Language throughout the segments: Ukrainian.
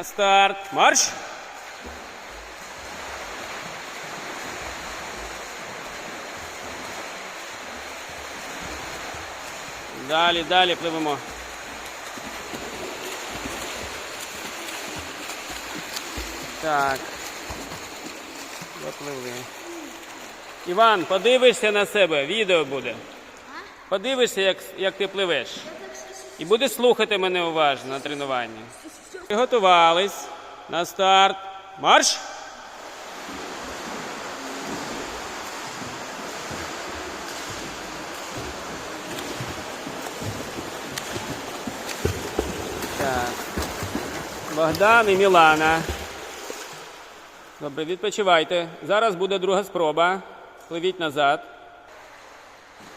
На старт. Марш! Далі, далі пливемо. Так. Допливли. Іван, подивишся на себе, відео буде. Подивишся, як, як ти пливеш. І будеш слухати мене уважно на тренуванні. Приготувались. На старт. Марш! Богдан і Мілана. Добре, відпочивайте. Зараз буде друга спроба. Пливіть назад.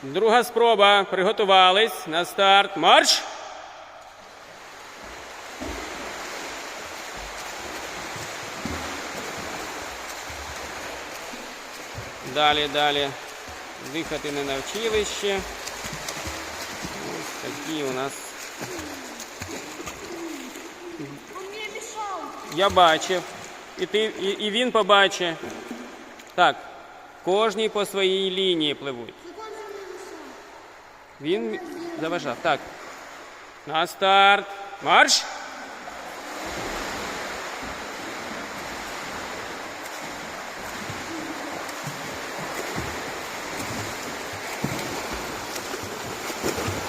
Друга спроба. Приготувались. На старт. Марш! Далі, далі. Дихати не навчили ще. Ось такі у нас. Я бачив. І, ти, і, і він побачить. Так. Кожній по своїй лінії пливуть. Він заважав. Так. На старт. Марш!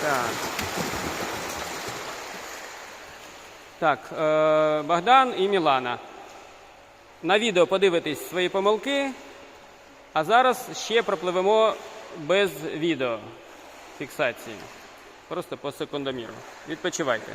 Так. Так, е, Богдан і Мілана. На відео подивитесь свої помилки, а зараз ще пропливемо без відео фіксації. Просто по секундоміру. Відпочивайте.